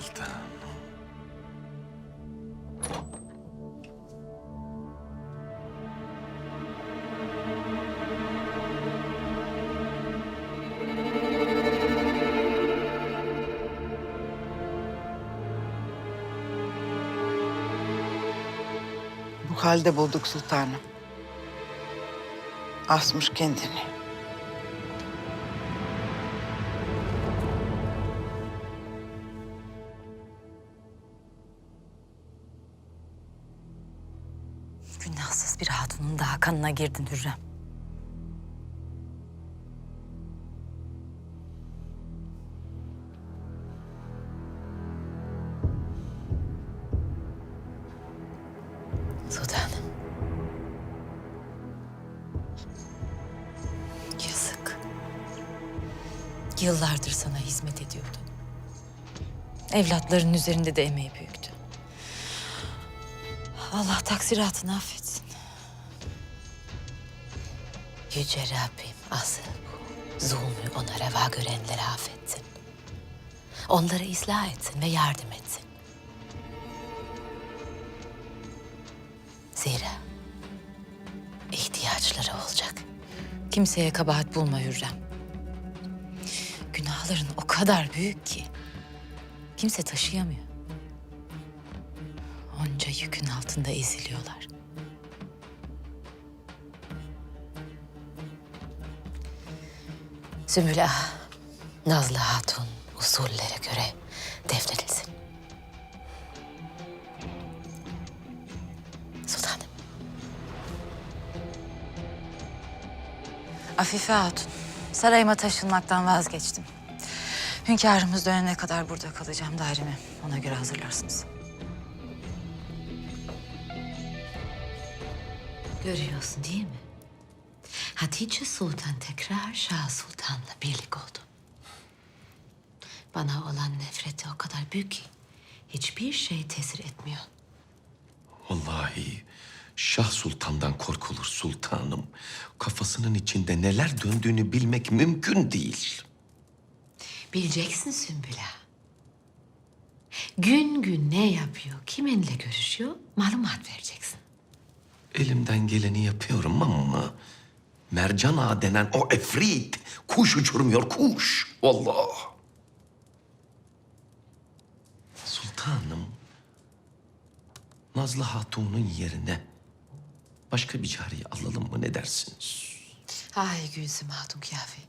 Sultan. Bu halde bulduk sultanım. Asmış kendini. Günahsız bir hatunun daha kanına girdin Hürrem. Sultanım. Yazık. Yıllardır sana hizmet ediyordu. Evlatların üzerinde de emeği büyüktü. Allah taksiratını affetsin. Yüce Rabbim asıl bu zulmü ona reva görenleri affetsin. Onları ıslah etsin ve yardım etsin. Zira ihtiyaçları olacak. Kimseye kabahat bulma Hürrem. Günahların o kadar büyük ki kimse taşıyamıyor. Yükün altında eziliyorlar. Sümbül Ağa, Nazlı Hatun usullere göre defnedilsin. Sultanım. Afife Hatun, sarayıma taşınmaktan vazgeçtim. Hünkârımız dönene kadar burada kalacağım dairemi. Ona göre hazırlarsınız. Görüyorsun değil mi? Hatice Sultan tekrar Şah Sultan'la birlik oldu. Bana olan nefreti o kadar büyük ki hiçbir şey tesir etmiyor. Vallahi Şah Sultan'dan korkulur sultanım. Kafasının içinde neler döndüğünü bilmek mümkün değil. Bileceksin Sümbüla. Gün gün ne yapıyor, kiminle görüşüyor malumat vereceksin. Elimden geleni yapıyorum ama... Mercan Ağa denen o efrit kuş uçurmuyor kuş. Vallahi. Sultanım. Nazlı Hatun'un yerine başka bir cariye alalım mı ne dersiniz? Ay Gülsüm Hatun Kafi.